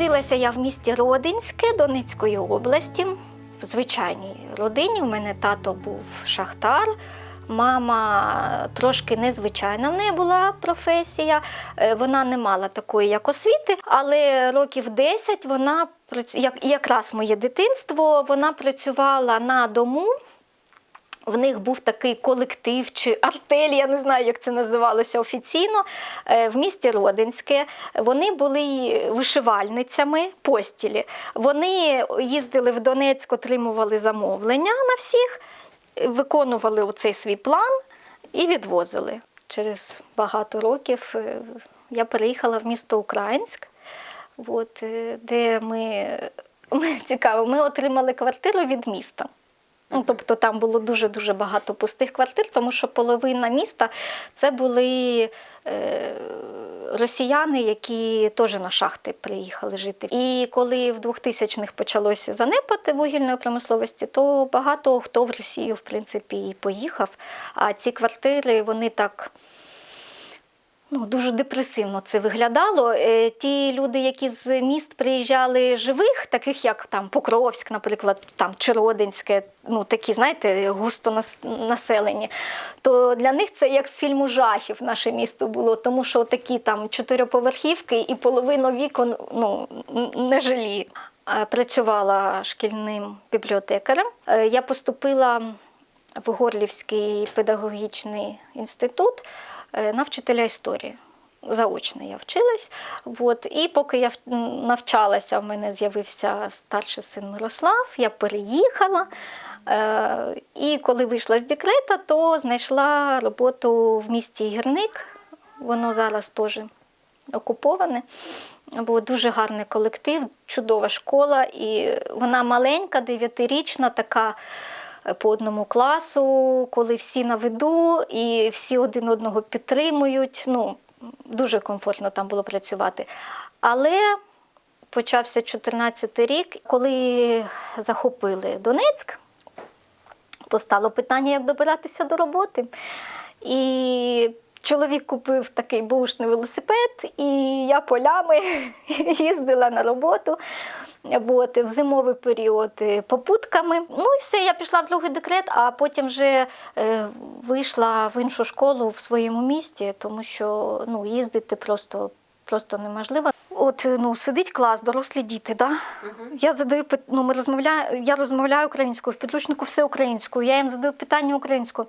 Народилася я в місті Родинське Донецької області. В звичайній родині. У мене тато був шахтар. Мама трошки незвичайна в неї була професія. Е, Вона не мала такої, як освіти, але років 10 вона як якраз моє дитинство, вона працювала на дому. В них був такий колектив чи артель, я не знаю, як це називалося офіційно, е, в місті Родинське. Вони були вишивальницями постілі. Вони їздили в Донецьк, отримували замовлення на всіх, виконували оцей свій план і відвозили. Через багато років е, я переїхала в місто Українськ, от, е, де ми цікаво, ми отримали квартиру від міста. Ну, тобто там було дуже-дуже багато пустих квартир, тому що половина міста це були е, росіяни, які теж на шахти приїхали жити. І коли в 2000-х почалося занепад вугільної промисловості, то багато хто в Росію, в принципі, і поїхав. А ці квартири, вони так. Ну, дуже депресивно це виглядало. Е, Ті люди, які з міст приїжджали живих, таких як там Покровськ, наприклад, там Чиродинське, ну такі, знаєте, густо нас- населені, то для них це як з фільму жахів наше місто було, тому що такі там чотириповерхівки і половина вікон ну, не жилі. Працювала шкільним бібліотекарем. Е, Я поступила в Горлівський педагогічний інститут на вчителя історії. Заочно я вчилась. От. І поки я навчалася, в мене з'явився старший син Мирослав, я переїхала. Е, І коли вийшла з декрета, то знайшла роботу в місті Гірник. Воно зараз теж окуповане. Був дуже гарний колектив, чудова школа. І вона маленька, дев'ятирічна, така е, по одному класу, коли всі на виду і всі один одного підтримують. Ну, дуже комфортно там було працювати. Але почався 14 рік, коли захопили Донецьк, то стало питання, як добиратися до роботи. І чоловік купив такий бушний велосипед, і я полями їздила на роботу. От, в зимовий період е, попутками. Ну і все, я пішла в другий декрет, а потім вже е, вийшла в іншу школу в своєму місті, тому що ну, їздити просто, просто неможливо. От ну, сидить клас, дорослі діти, да? Я задаю ну, ми розмовляю, я розмовляю українською, в підручнику все українською, я їм задаю питання українською.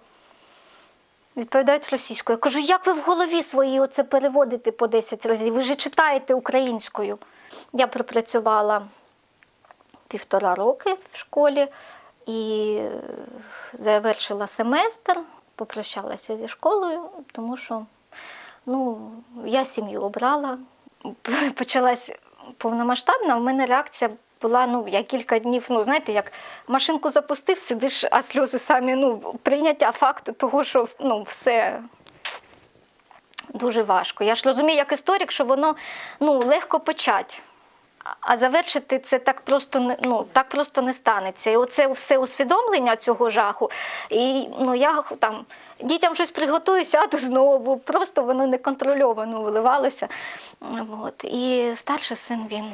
Відповідають російською. Я кажу, як ви в голові своїй оце переводите по 10 разів? Ви ж читаєте українською. Я пропрацювала півтора роки в школі і завершила семестр, попрощалася зі школою, тому що ну, я сім'ю обрала. Почалась повномасштабна, в мене реакція була, ну, я кілька днів, ну, знаєте, як машинку запустив, сидиш, а сльози самі, ну, прийняття факту того, що ну, все дуже важко. Я ж розумію, як історик, що воно ну, легко почати. А завершити це так просто ну так просто не станеться. І оце все усвідомлення цього жаху. І ну я там дітям щось приготую, сяду знову. Просто воно неконтрольовано виливалося. От. І старший син він,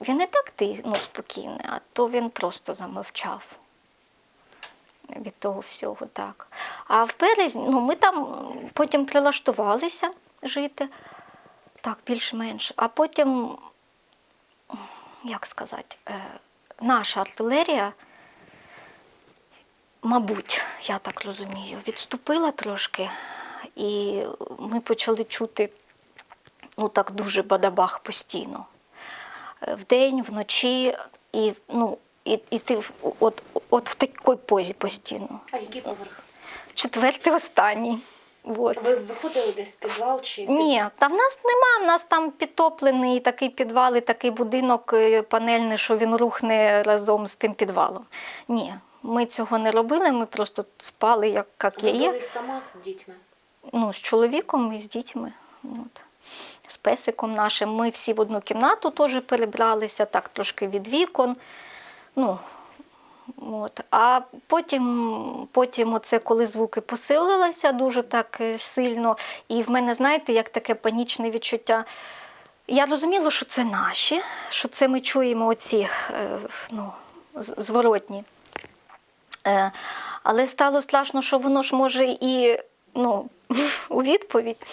він не так ну, спокійний, а то він просто замовчав від того всього так. А в березні ну, ми там потім прилаштувалися жити, так, більш-менш. А потім, як сказати, е, наша артилерія, мабуть, я так розумію, відступила трошки, і ми почали чути ну, так дуже бадабах постійно. Е, Вдень, вночі, і, ну, і, і ти от, от в такій позі постійно. А який поверх? Четвертий останній. От. Ви виходили десь в підвал чи Ні, та в нас нема. В нас там підтоплений такий підвал і такий будинок е, панельний, що він рухне разом з тим підвалом. Ні, ми цього не робили, ми просто спали, як, як я ви є. були сама з дітьми? Ну, з чоловіком і з дітьми. От. З песиком нашим. Ми всі в одну кімнату теж перебралися, так трошки від вікон. Ну, От. А потім, потім оце, коли звуки посилилися дуже так е, сильно, і в мене, знаєте, як таке панічне відчуття. я розуміла, що це наші, що це ми чуємо оці е, ну, зворотні. Е, але стало страшно, що воно ж може і ну, у відповідь.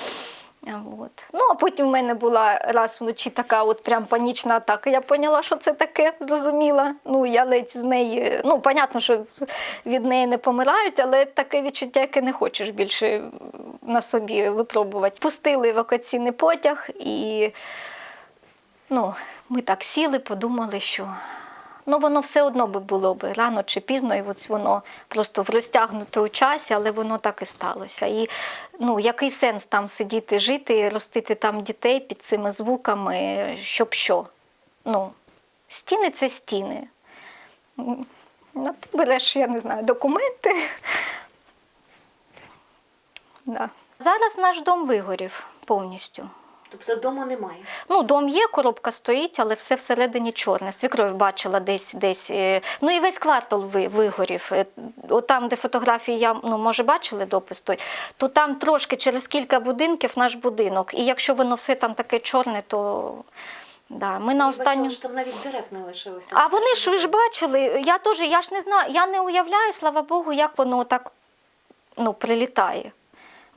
От. Ну, а потім в мене була раз вночі така от прям панічна атака. Я поняла, що це таке, зрозуміла. Ну, я ледь з неї, ну, понятно, що від неї не помирають, але таке відчуття, яке не хочеш більше на собі випробувати. Пустили евакуаційний потяг, і ну, ми так сіли, подумали, що ну, воно все одно би було б рано чи пізно, і от воно просто в розтягнуте у часі, але воно так і сталося. І ну, який сенс там сидіти, жити, ростити там дітей під цими звуками, щоб що? Ну, стіни це стіни. Ти береш, я не знаю, документи. Да. Зараз наш дом вигорів повністю. Тобто вдома немає. Ну, дом є, коробка стоїть, але все всередині чорне. Свікров бачила десь десь. е, Ну і весь квартал ви- вигорів. Е, От там, де фотографії, я ну, може, бачили допис той, то там трошки через кілька будинків наш будинок. І якщо воно все там таке чорне, то да, ми на останню. бачила, що там навіть дерев не лишилося. А вони ж ви ж бачили, я теж, я ж не знаю, я не уявляю, слава Богу, як воно так ну, прилітає.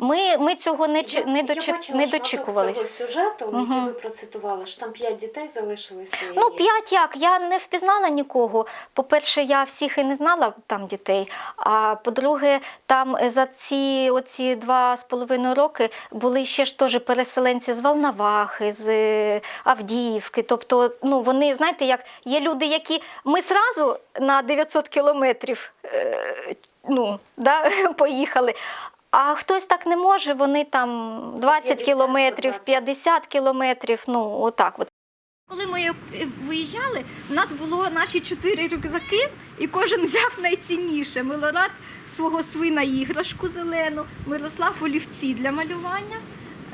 Ми, ми цього не, чи- не, дочі, бачила не шматок дочікувались. цього сюжету, який Мгм. ви процитували, що там п'ять дітей залишилися. Ну, п'ять як? Я не впізнала нікого. По-перше, я всіх і не знала там дітей. А по-друге, там за ці оці два з половиною роки були ще ж теж переселенці з Волновахи, з е, Авдіївки. Тобто, ну вони, знаєте, як є люди, які ми зразу на 900 кілометрів е, ну, да, поїхали. А хтось так не може, вони там 20 50, кілометрів, 120. 50 кілометрів, ну отак. От. Коли ми е, виїжджали, у нас було наші чотири рюкзаки, і кожен взяв найцінніше. Милорад свого свина іграшку зелену, Мирослав олівці для малювання.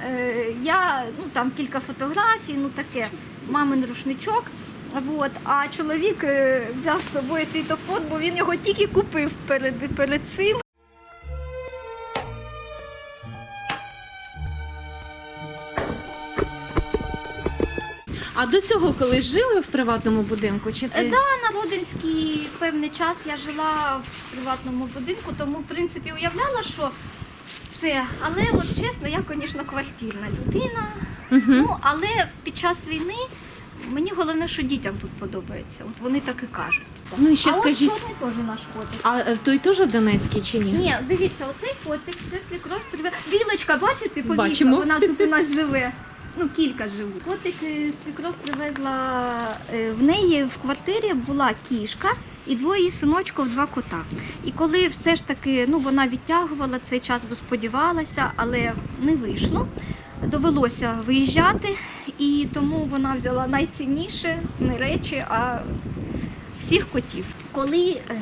Е, Я ну там кілька фотографій, ну таке, мамин рушничок. От, а чоловік е, взяв з собою світофон, бо він його тільки купив перед, перед цим. А до цього коли жили в приватному будинку? Чи це Е, Да, на Родинській певний час я жила в приватному будинку, тому в принципі уявляла, що це. Але от чесно, я, звісно, квартирна людина. Ну, але під час війни мені головне, що дітям тут подобається. От вони так і кажуть. Ну і ще а скажіть, от чорний теж наш котик. а е, той теж Донецький чи ні? Ні, дивіться, оцей котик, це свікров приве. Білочка, бачите, Бачимо. вона тут у нас живе. Ну, кілька живуть. Котик е, свікров привезла е, в неї в квартирі була кішка і двоє синочків, два кота. І коли все ж таки ну, вона відтягувала цей час, бо сподівалася, але не вийшло. Довелося виїжджати, і тому вона взяла найцінніше не речі, а всіх котів. Коли е,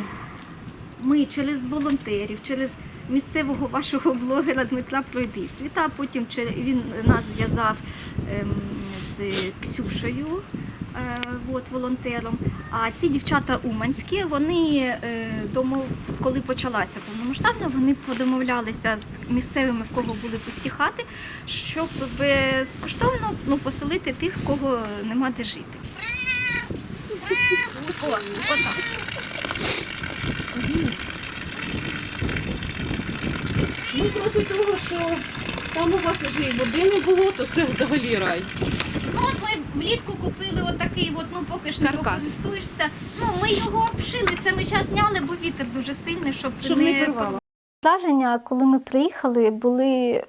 ми через волонтерів, через місцевого вашого блогера Дмитра Пройдисвіта, потім він нас зв'язав ем, з Ксюшею, е, от, волонтером. А ці дівчата уманські, вони е, домов, коли почалася повномасштабна, вони подомовлялися з місцевими, в кого були пусті хати, щоб безкоштовно ну, поселити тих, в кого нема де жити. О. Ну проти того, що там у вас вже і води не було, то це взагалі рай. Ну от ми влітку купили отакий, от, ну поки ж не Каркас. покористуєшся. Ну ми його обшили. Це ми час зняли, бо вітер дуже сильний, щоб, Щоб не порвало. Враження, коли ми приїхали, були.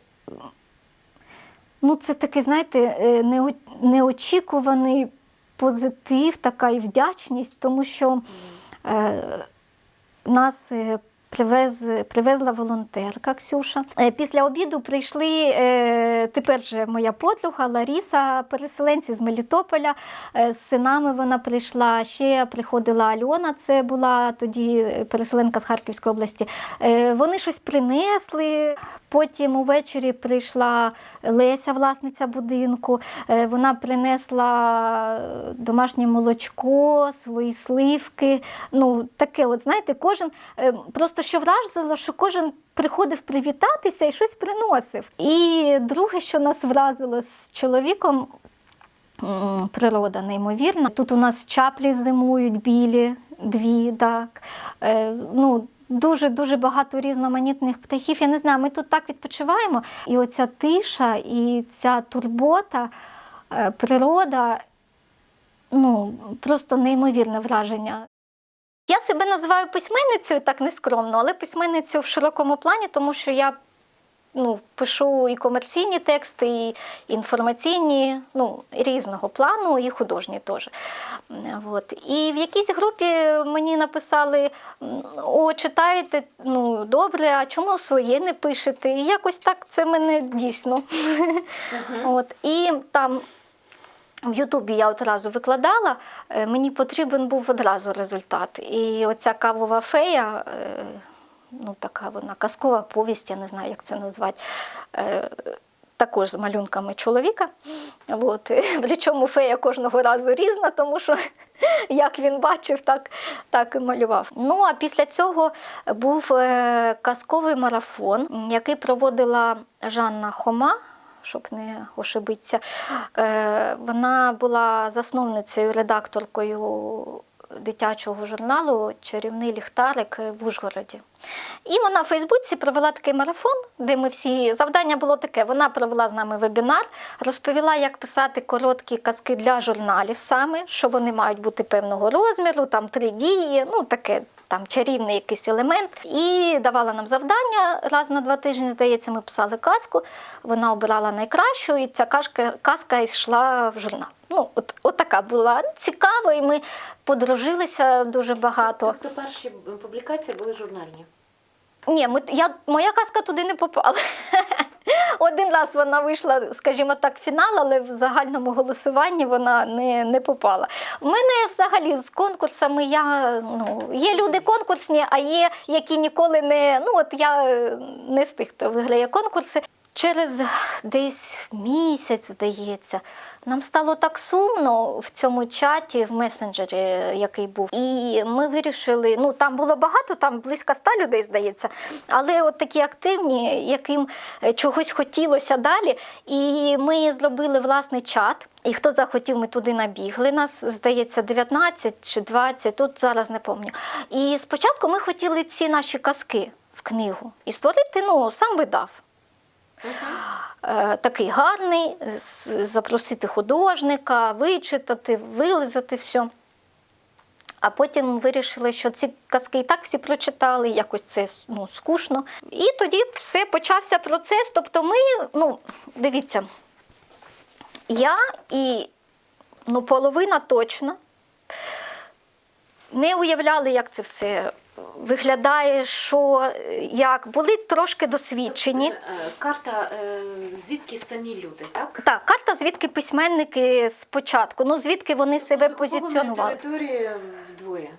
Ну, це такий, знаєте, е, нео- неочікуваний позитив, така і вдячність, тому що е, нас е, привез, привезла волонтерка Ксюша. Е, Після обіду прийшли е, тепер вже моя подруга Ларіса, переселенці з Мелітополя. Е, З синами вона прийшла. Ще приходила Альона, це була тоді переселенка з Харківської області. Вони щось принесли. Потім увечері прийшла Леся, власниця будинку. Вона принесла домашнє молочко, свої сливки. Ну, таке, от знаєте, кожен просто що вразило, що кожен приходив привітатися і щось приносив. І друге, що нас вразило з чоловіком, Природа неймовірна. Тут у нас чаплі зимують білі, дві, так. Е, ну, дуже дуже багато різноманітних птахів. Я не знаю, ми тут так відпочиваємо. І оця тиша, і ця турбота, е, природа ну, просто неймовірне враження. Я себе називаю письменницею так нескромно, але письменницею в широкому плані, тому що я ну, пишу і комерційні тексти, і інформаційні, ну, різного плану, і художні теж. От. І в якійсь групі мені написали: о, читаєте, ну добре, а чому своє не пишете? І якось так це мене дійсно. От. І там в Ютубі я одразу викладала, е, мені потрібен був одразу результат. І оця кавова фея, е, ну така вона казкова повість, я не знаю, як це назвати. е, Також з малюнками чоловіка. От. Причому фея кожного разу різна, тому що як він бачив, так, так і малював. Ну а після цього був казковий марафон, який проводила Жанна Хома щоб не ошибитися. Е, Вона була засновницею, редакторкою дитячого журналу Чарівний ліхтарик в Ужгороді. І вона в Фейсбуці провела такий марафон, де ми всі завдання було таке. Вона провела з нами вебінар, розповіла, як писати короткі казки для журналів саме, що вони мають бути певного розміру, там три дії, ну таке. Там чарівний якийсь елемент, і давала нам завдання раз на два тижні. Здається, ми писали казку. Вона обирала найкращу, і ця казка, казка йшла в журнал. Ну, от, от така була цікава, і ми подружилися дуже багато. Тобто перші публікації були журнальні. Ні, ми, я, моя казка туди не попала. Один раз вона вийшла, скажімо так, фінал, але в загальному голосуванні вона не, не попала. У мене взагалі з конкурсами я ну, є люди конкурсні, а є, які ніколи не. Ну, от я не з тих, хто виграє конкурси. Через десь місяць, здається, нам стало так сумно в цьому чаті, в месенджері, який був. І ми вирішили, ну там було багато, там близько ста людей, здається, але от такі активні, яким е, чогось хотілося далі. І ми зробили власний чат. І хто захотів, ми туди набігли. Нас, здається, 19 чи 20, тут зараз не пам'ятаю. І спочатку ми хотіли ці наші казки в книгу і створити, ну, сам видав е, такий гарний, запросити художника, вичитати, вилизати все. А потім вирішили, що ці казки і так всі прочитали, якось це ну, скучно. І тоді все почався процес. Тобто, ми, ну, дивіться, я і ну, половина точно не уявляли, як це все виглядає, що як були трошки досвідчені. Е, Карта, е, звідки самі люди, так? Так, карта, звідки письменники спочатку, ну звідки вони себе З позиціонували. території двоє,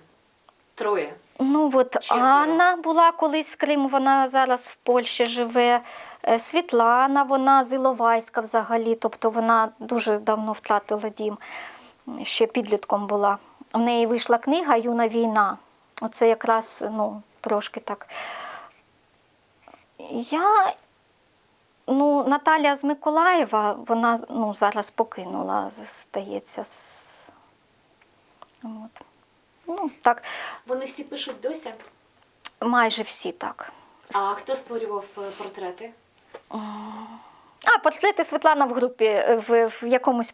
троє. Ну от. Анна була колись з Криму, вона зараз в Польщі живе. Е, Світлана, вона з Іловайська взагалі, тобто вона дуже давно втратила дім, ще підлітком була. В неї вийшла книга Юна війна. Оце якраз ну, трошки так. Я, ну, Наталя з Миколаєва, вона ну, зараз покинула, здається. з- От. Ну, так, Вони всі пишуть досі. майже всі так. А хто створював е, портрети? А, портрети Світлана в групі е, в, в якомусь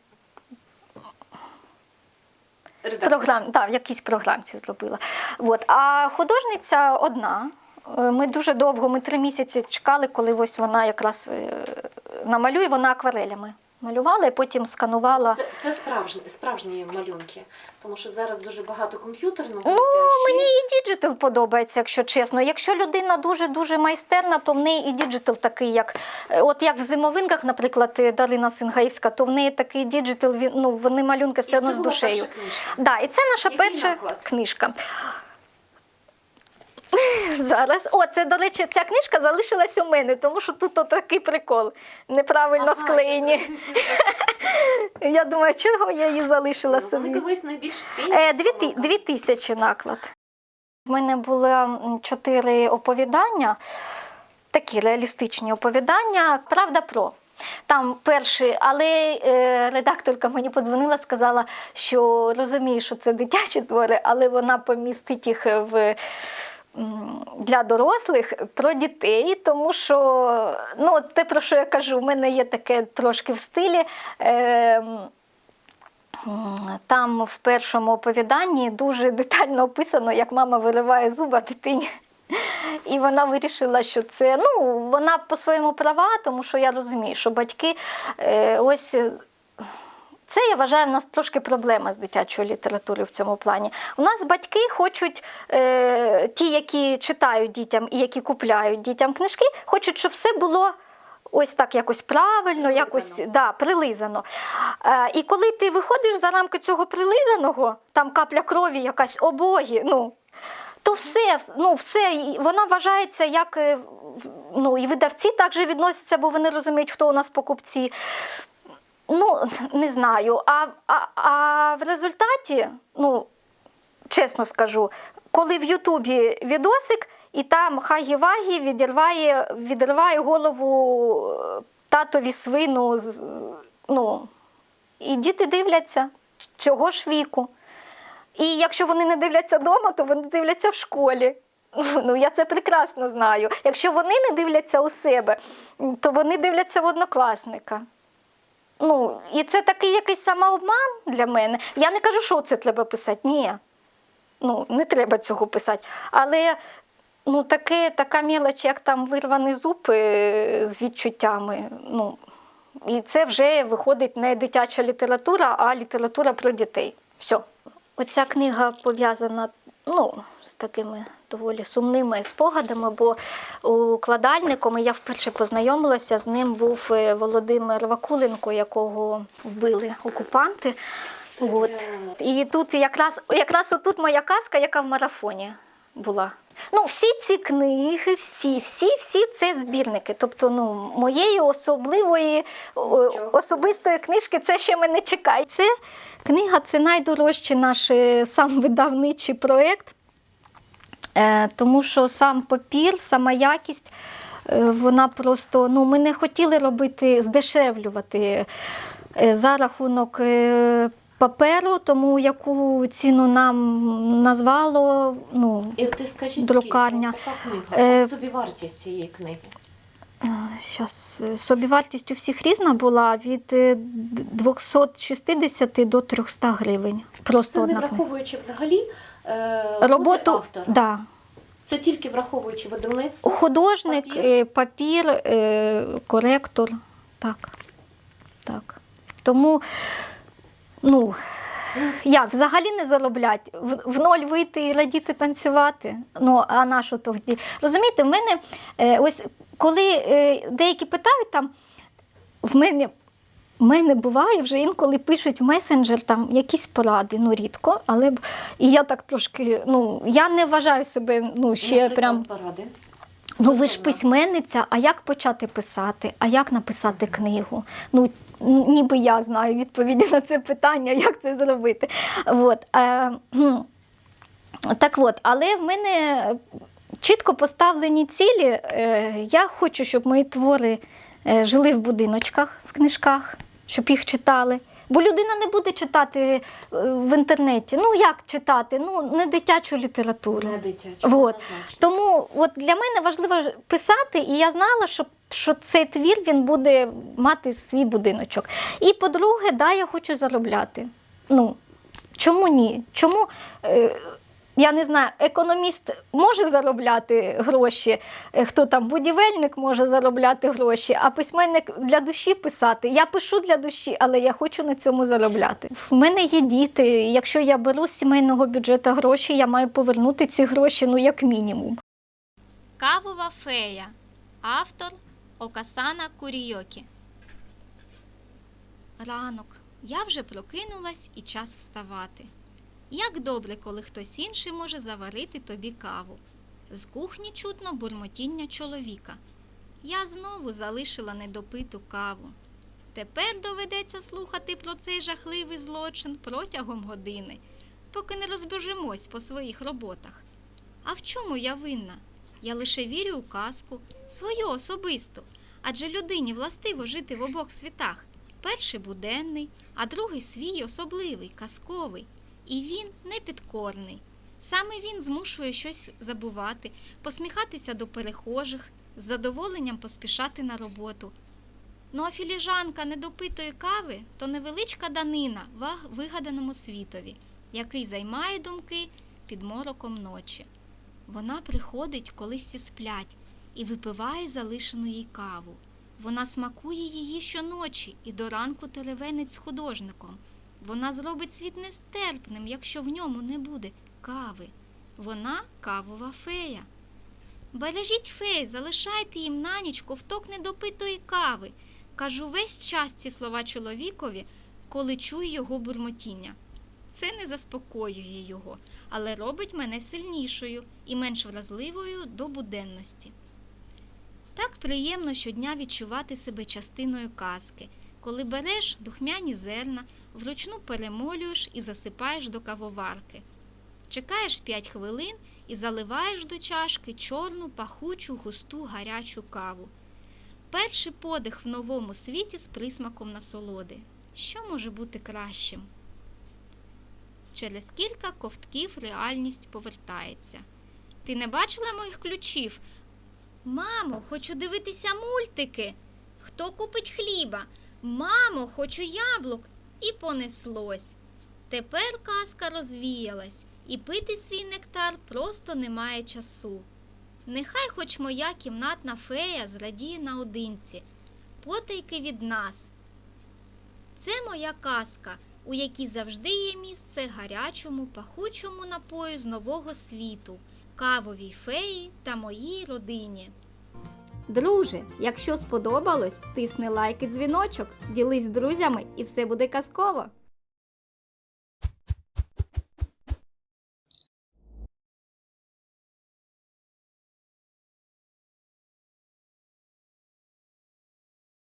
Програмі, да, в якійсь програмці зробила. От. А художниця одна. Е, Ми дуже довго, ми три місяці чекали, коли ось вона якраз е, намалює, вона акварелями малювала і потім сканувала. Це, це справжні, справжні малюнки, тому що зараз дуже багато комп'ютерного. Ну, ще- мені і діджитал подобається, якщо чесно. Якщо людина дуже-дуже майстерна, то в неї і діджитал такий, як е, от як в зимовинках, наприклад, е, Дарина Сингаївська, то в неї такий діджитал, ну, вони малюнки все І одно з душею. Да, і це наша Який перша книжка. Зараз, о, це, до речі, ця книжка залишилась у мене, тому що тут такий прикол. Неправильно Ага, склеєні. Я думаю, чого я її залишила Ну, собі. Вони колись найбільш цінні. Е, Дві, ти- дві тисячі наклад. В мене було м, чотири оповідання, такі реалістичні оповідання. Правда про. Там перший, але е, редакторка мені подзвонила, сказала, що розуміє, що це дитячі твори, але вона помістить їх в. Для дорослих про дітей, тому що ну, те, про що я кажу, в мене є таке трошки в стилі. Е, Там в першому оповіданні дуже детально описано, як мама вириває зуба дитині. І вона вирішила, що це ну, вона по-своєму права, тому що я розумію, що батьки е, ось. Це я вважаю, в нас трошки проблема з дитячою літературою в цьому плані. У нас батьки хочуть, е, ті, які читають дітям і які купляють дітям книжки, хочуть, щоб все було ось так якось правильно, якось да, прилизано. Е, і коли ти виходиш за рамки цього прилизаного, там капля крові, якась обогі, ну. То все, ну все, вона вважається як е, ну, і видавці також відносяться, бо вони розуміють, хто у нас покупці. Ну, не знаю. А, а, а в результаті, ну, чесно скажу, коли в Ютубі відосик, і там Хагі-Вагі відірває, відриває голову е, татові свину, ну, і діти дивляться цього ж віку. І якщо вони не дивляться вдома, то вони дивляться в школі. Ну, я це прекрасно знаю. Якщо вони не дивляться у себе, то вони дивляться в однокласника. Ну, і це такий якийсь самообман для мене. Я не кажу, що це треба писати. Ні. Ну, не треба цього писати. Але ну, таке, така мілоч, як там вирваний зуб е, з відчуттями. Ну, і це вже виходить не дитяча література, а література про дітей. Все. Оця книга пов'язана ну, з такими доволі сумними спогадами, бо укладальником і я вперше познайомилася з ним був е, Володимир Вакуленко, якого вбили окупанти. От. І тут якраз, якраз отут моя казка, яка в марафоні була. Ну, всі ці книги, всі, всі, всі це збірники. Тобто, ну, моєї особливої особистої книжки це ще мене чекає. Це книга це найдорожчий наш е, сам видавничий проєкт, тому що сам папір, сама якість. е, Вона просто, ну, ми не хотіли робити, здешевлювати е, за рахунок е, паперу, тому яку ціну нам назвало, ну, І ти скажіть, Друкарня. Е, собі вартість цієї книги. Щас, е, собівартість у всіх різна була від е, 260 до 300 гривень. Просто Це не одна книга. враховуючи взагалі е, Роботу, автора. да. Це тільки враховуючи видавництво. художник, Папір. папір, папір е, коректор. Так. так. Тому, ну, як, взагалі не зароблять, в, в ноль вийти і радіти танцювати. Ну, а на що тоді? Розумієте, в мене е, ось коли е, деякі питають там, в мене. В мене буває вже інколи пишуть в месенджер там якісь поради, ну рідко, але і я так трошки, ну я не вважаю себе ну ще Наприклад, прям поради. Ну, ви ж письменниця, а як почати писати? А як написати книгу? Ну, ніби я знаю відповіді на це питання, як це зробити. От, е, так от, але в мене чітко поставлені цілі. Е, я хочу, щоб мої твори е, жили в будиночках, в книжках, щоб їх читали. Бо людина не буде читати е, в інтернеті. Ну як читати? Ну, не дитячу літературу. Не дитячу. Однозначно. Тому от для мене важливо писати, і я знала, що, що цей твір він буде мати свій будиночок. І по-друге, да, я хочу заробляти. Ну, чому ні? Чому, е, я не знаю, економіст може заробляти гроші, е, хто там будівельник може заробляти гроші, а письменник для душі писати. Я пишу для душі, але я хочу на цьому заробляти. У мене є діти. Якщо я беру з сімейного бюджету гроші, я маю повернути ці гроші, ну як мінімум. Кавова фея. Автор Окасана Курійокі. Ранок. Я вже прокинулась і час вставати. Як добре, коли хтось інший може заварити тобі каву. З кухні чутно бурмотіння чоловіка. Я знову залишила недопиту каву. Тепер доведеться слухати про цей жахливий злочин протягом години, поки не розбежимось по своїх роботах. А в чому я винна? Я лише вірю у казку, свою особисту, Адже людині властиво жити в обох світах. Перший буденний, а другий свій особливий, казковий. І він непідкорний. Саме він змушує щось забувати, посміхатися до перехожих, з задоволенням поспішати на роботу. Ну а філіжанка недопитої кави то невеличка данина ва- вигаданому світові, який займає думки під мороком ночі. Вона приходить, коли всі сплять, і випиває залишену їй каву. Вона смакує її щоночі і до ранку теревенить з художником. Вона зробить світ нестерпним, якщо в ньому не буде кави. Вона кавова фея. Бережіть фей, залишайте їм на ніч ковток недопитої кави. Кажу весь час ці слова чоловікові, коли чую його бурмотіння. Це не заспокоює його, але робить мене сильнішою і менш вразливою до буденності. Так приємно щодня відчувати себе частиною казки, коли береш духмяні зерна, вручну перемолюєш і засипаєш до кавоварки. Чекаєш 5 хвилин і заливаєш до чашки чорну, пахучу, густу, гарячу каву. Перший подих в новому світі з присмаком насолоди. Що може бути кращим? Через кілька ковтків реальність повертається. Ти не бачила моїх ключів? Мамо, хочу дивитися мультики. Хто купить хліба? Мамо, хочу яблук. І понеслось. Тепер казка розвіялась, і пити свій нектар просто немає часу. Нехай хоч моя кімнатна фея зрадіє наодинці, потайки від нас. Це моя казка, у якій завжди є місце гарячому, пахучому напою з нового світу, кавовій феї та моїй родині. Друже, якщо сподобалось, тисни лайк і дзвіночок, ділись з друзями і все буде казково.